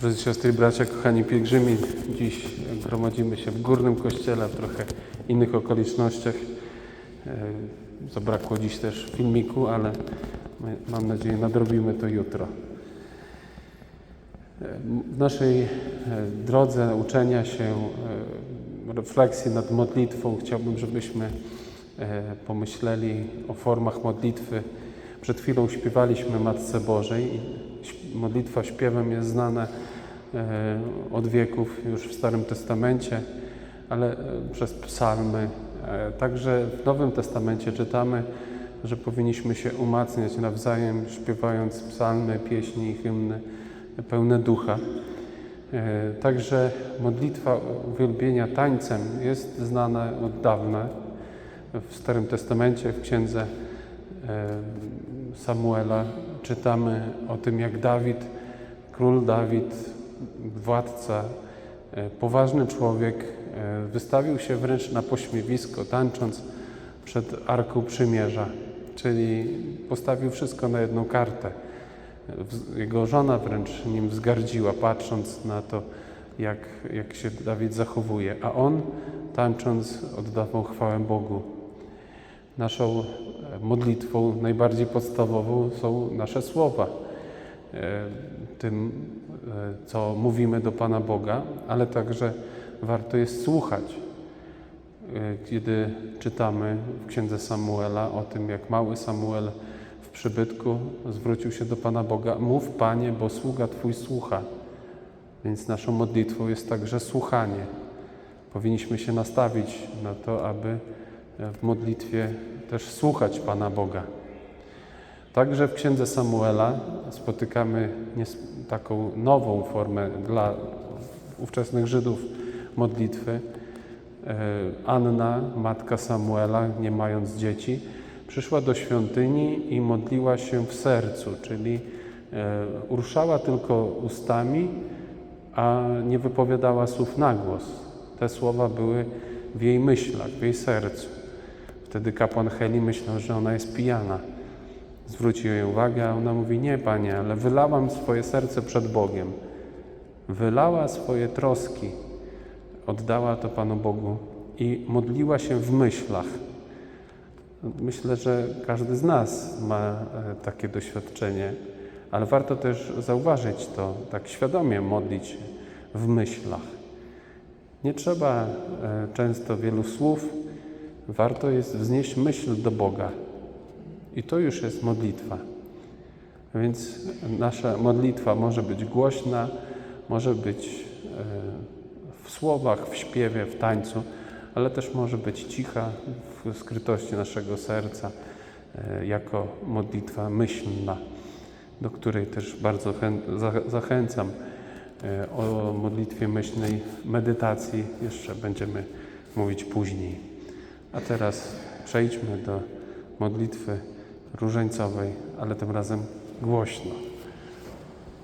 Drodzy siostry i bracia, kochani pielgrzymi, dziś gromadzimy się w górnym kościele w trochę innych okolicznościach. E, Zabrakło dziś też filmiku, ale mam nadzieję nadrobimy to jutro. E, W naszej e, drodze uczenia się, refleksji nad modlitwą chciałbym, żebyśmy pomyśleli o formach modlitwy. Przed chwilą śpiewaliśmy Matce Bożej modlitwa śpiewem jest znana e, od wieków już w Starym Testamencie, ale e, przez psalmy. E, Także w Nowym Testamencie czytamy, że powinniśmy się umacniać nawzajem, śpiewając psalmy, pieśni i hymny pełne ducha. Także modlitwa uwielbienia tańcem jest znana od dawna. W Starym Testamencie, w księdze Samuela czytamy o tym, jak Dawid, król Dawid, władca, e, poważny człowiek, e, wystawił się wręcz na pośmiewisko, tańcząc przed Arką Przymierza, czyli postawił wszystko na jedną kartę. Jego żona wręcz nim wzgardziła, patrząc na to, jak, jak się Dawid zachowuje, a on, tańcząc, oddawał chwałę Bogu. Naszą modlitwą najbardziej podstawową są nasze słowa. E, Tym, e, co mówimy do Pana Boga, ale także warto jest słuchać. E, Kiedy czytamy w księdze Samuela o tym, jak mały Samuel w przybytku zwrócił się do Pana Boga: Mów, Panie, bo sługa Twój słucha. Więc naszą modlitwą jest także słuchanie. Powinniśmy się nastawić na to, aby w modlitwie też słuchać Pana Boga. Także w księdze Samuela spotykamy taką nową formę dla ówczesnych Żydów modlitwy. E, Anna, matka Samuela, nie mając dzieci, przyszła do świątyni i modliła się w sercu, czyli e, ruszała tylko ustami, a nie wypowiadała słów na głos. Te słowa były w jej myślach, w jej sercu. Wtedy kapłan Heli myślał, że ona jest pijana. Zwrócił jej uwagę, a ona mówi: Nie, panie, ale wylałam swoje serce przed Bogiem. Wylała swoje troski, oddała to Panu Bogu i modliła się w myślach. Myślę, że każdy z nas ma e, takie doświadczenie, ale warto też zauważyć to, tak świadomie modlić w myślach. Nie trzeba e, często wielu słów, warto jest wznieść myśl do Boga. I to już jest modlitwa. Więc nasza modlitwa może być głośna, może być e, w słowach, w śpiewie, w tańcu, ale też może być cicha w skrytości naszego serca, e, jako modlitwa myślna, do której też bardzo chę- za- zachęcam. E, O modlitwie myślnej medytacji jeszcze będziemy mówić później. A teraz przejdźmy do modlitwy różańcowej, ale tym razem głośno.